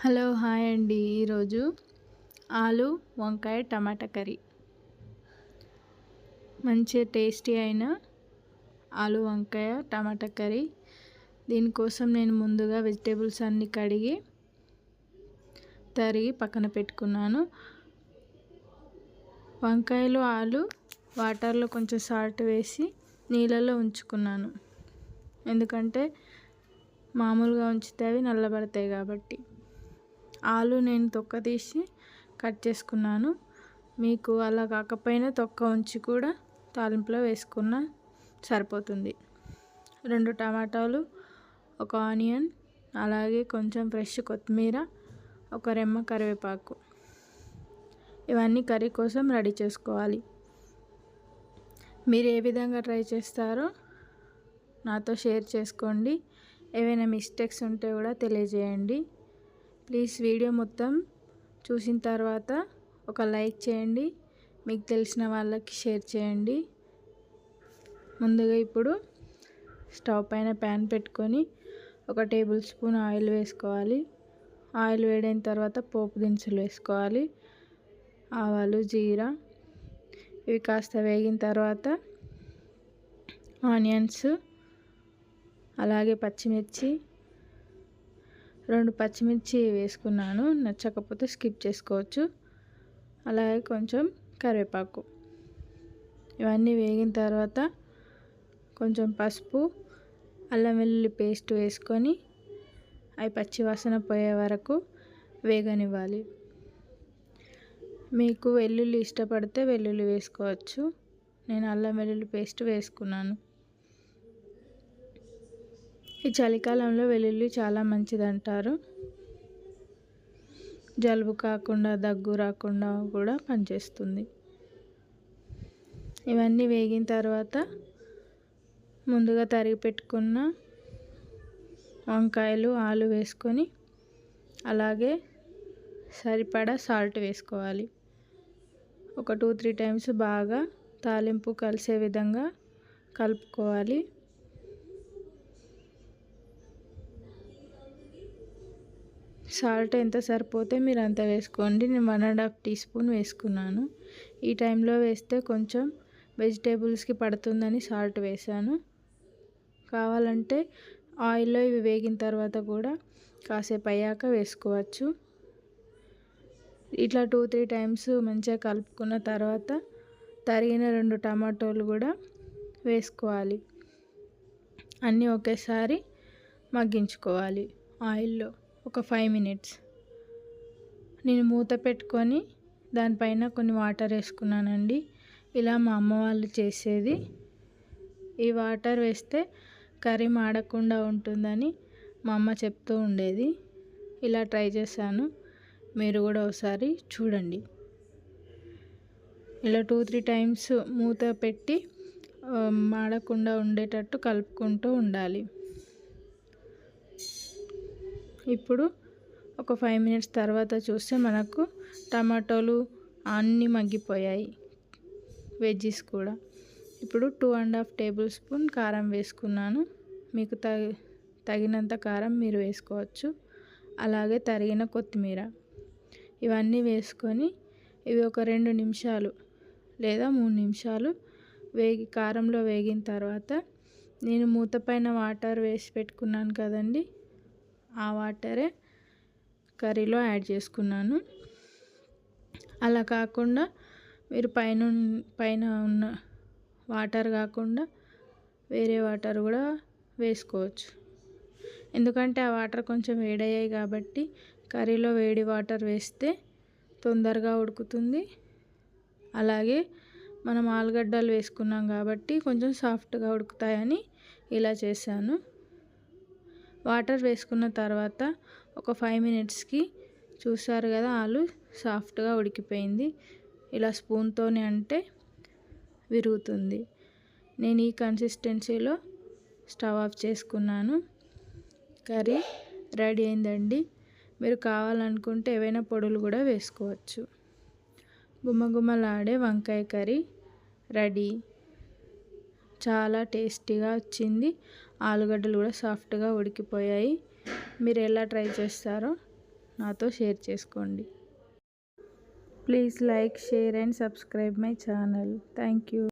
Hello hi అండి. ఈరోజు ఆలు వంకాయ టమాటా కర్రీ. మంచి టేస్టీ అయిన ఆలు వంకాయ టమాటా కర్రీ. దీనికోసం నేను ముందుగా వెజిటేబుల్స్ అన్నీ కడిగి తరిగి పక్కన పెట్టుకున్నాను. వంకాయలు ఆలు వాటర్లో కొంచెం సాల్ట్ వేసి నీళ్ళలో ఉంచుకున్నాను. ఎందుకంటే మామూలుగా ఉంచితే అవి నల్లబడతాయి కాబట్టి. ఆలు నేను తొక్క తీసి కట్ చేసుకున్నాను. మీకు అలా కాకపోయినా తొక్క ఉంచి కూడా తాలింపులో వేసుకున్న సరిపోతుంది. రెండు టమాటాలు ఒక ఆనియన్ అలాగే కొంచెం ఫ్రెష్ కొత్తిమీర ఒక రెమ్మ కరివేపాకు. ఇవన్నీ కర్రీ కోసం రెడీ చేసుకోవాలి. మీరు ఏ విధంగా ట్రై చేస్తారో నాతో షేర్ చేసుకోండి. ఏవైనా మిస్టేక్స్ ఉంటే కూడా తెలియజేయండి. ప్లీజ్ వీడియో మొత్తం చూసిన తర్వాత ఒక లైక్ చేయండి. మీకు తెలిసిన వాళ్ళకి షేర్ చేయండి. ముందుగా ఇప్పుడు స్టవ్ పైన ప్యాన్ పెట్టుకొని ఒక టేబుల్ స్పూన్ ఆయిల్ వేసుకోవాలి. ఆయిల్ వేడైన తర్వాత పోపు దినుసులు వేసుకోవాలి. ఆవాలు జీరా ఇవి కాస్త వేగిన తర్వాత ఆనియన్స్ అలాగే పచ్చిమిర్చి రెండు పచ్చిమిర్చి వేసుకున్నాను. నచ్చకపోతే స్కిప్ చేసుకోవచ్చు. అలాగే కొంచెం కరివేపాకు. ఇవన్నీ వేగిన తర్వాత కొంచెం పసుపు అల్లం వెల్లుల్లి పేస్ట్ వేసుకొని అవి పచ్చి వాసన పోయే వరకు వేగనివ్వాలి. మీకు వెల్లుల్లి ఇష్టపడితే వెల్లుల్లి వేసుకోవచ్చు. నేను అల్లం వెల్లుల్లి పేస్ట్ వేసుకున్నాను. ఈ చలికాలంలో వెల్లుల్లి చాలా మంచిది అంటారు జలుబు కాకుండా దగ్గు రాకుండా కూడా పనిచేస్తుంది. ఇవన్నీ వేగిన తర్వాత ముందుగా తరిగి పెట్టుకున్న వంకాయలు ఆలు వేసుకొని అలాగే సరిపడా సాల్ట్ వేసుకోవాలి. ఒక టూ త్రీ టైమ్స్ బాగా తాలింపు కలిసే విధంగా కలుపుకోవాలి. సాల్ట్ ఎంత సరిపోతే మీరు అంత వేసుకోండి. నేను one and half teaspoon వేసుకున్నాను. ఈ టైంలో వేస్తే కొంచెం వెజిటేబుల్స్కి పడుతుందని సాల్ట్ వేసాను. కావాలంటే ఆయిల్లో ఇవి వేగిన తర్వాత కూడా కాసేపు అయ్యాక వేసుకోవచ్చు. ఇట్లా టూ త్రీ టైమ్స్ మంచిగా కలుపుకున్న తర్వాత తరిగిన రెండు టమాటోలు కూడా వేసుకోవాలి. అన్నీ ఒకేసారి మగ్గించుకోవాలి ఆయిల్లో. ఒక ఫైవ్ మినిట్స్ నేను మూత పెట్టుకొని దానిపైన కొన్ని వాటర్ వేసుకున్నానండి. ఇలా మా అమ్మ వాళ్ళు చేసేది. ఈ వాటర్ వేస్తే కర్రీ మాడకుండా ఉంటుందని మా అమ్మ చెప్తూ ఉండేది. ఇలా ట్రై చేశాను. మీరు కూడా ఒకసారి చూడండి. ఇలా టూ త్రీ టైమ్స్ మూత పెట్టి మాడకుండా ఉండేటట్టు కలుపుకుంటూ ఉండాలి. ఇప్పుడు ఒక ఫైవ్ మినిట్స్ తర్వాత చూస్తే మనకు టమాటోలు అన్నీ మగ్గిపోయాయి. వెజ్జీస్ కూడా. ఇప్పుడు two and half tablespoon కారం వేసుకున్నాను. మీకు తగి తగినంత కారం మీరు వేసుకోవచ్చు. అలాగే తరిగిన కొత్తిమీర. ఇవన్నీ వేసుకొని ఇవి ఒక రెండు నిమిషాలు లేదా మూడు నిమిషాలు వేగి కారంలో వేగిన తర్వాత నేను మూత పైన వాటర్ వేసి పెట్టుకున్నాను కదండి. ఆ వాటరే కర్రీలో యాడ్ చేసుకున్నాను. అలా కాకుండా మీరు పైన పైన ఉన్న వాటర్ కాకుండా వేరే వాటర్ కూడా వేసుకోవచ్చు. ఎందుకంటే ఆ వాటర్ కొంచెం వేడయ్యాయి కాబట్టి కర్రీలో వేడి వాటర్ వేస్తే తొందరగా ఉడుకుతుంది. అలాగే మనం ఆలుగడ్డలు వేసుకున్నాం కాబట్టి కొంచెం సాఫ్ట్గా ఉడుకుతాయని ఇలా చేశాను. వాటర్ వేసుకున్న తర్వాత ఒక ఫైవ్ మినిట్స్కి చూసారు కదా ఆలు సాఫ్ట్గా ఉడికిపోయింది. ఇలా స్పూన్తోనే అంటే విరుగుతుంది. నేను ఈ కన్సిస్టెన్సీలో స్టవ్ ఆఫ్ చేసుకున్నాను. కర్రీ రెడీ అయిందండి. మీరు కావాలనుకుంటే ఏవైనా పొడులు కూడా వేసుకోవచ్చు. గుమ్మగుమ్మలాడే వంకాయ కర్రీ రెడీ. చాలా టేస్టీగా వచ్చింది. ఆలుగడ్డలు కూడా సాఫ్ట్గా ఉడికిపోయాయి. మీరు ఎలా ట్రై చేస్తారో నాతో షేర్ చేసుకోండి. Please like share and subscribe my channel. Thank you.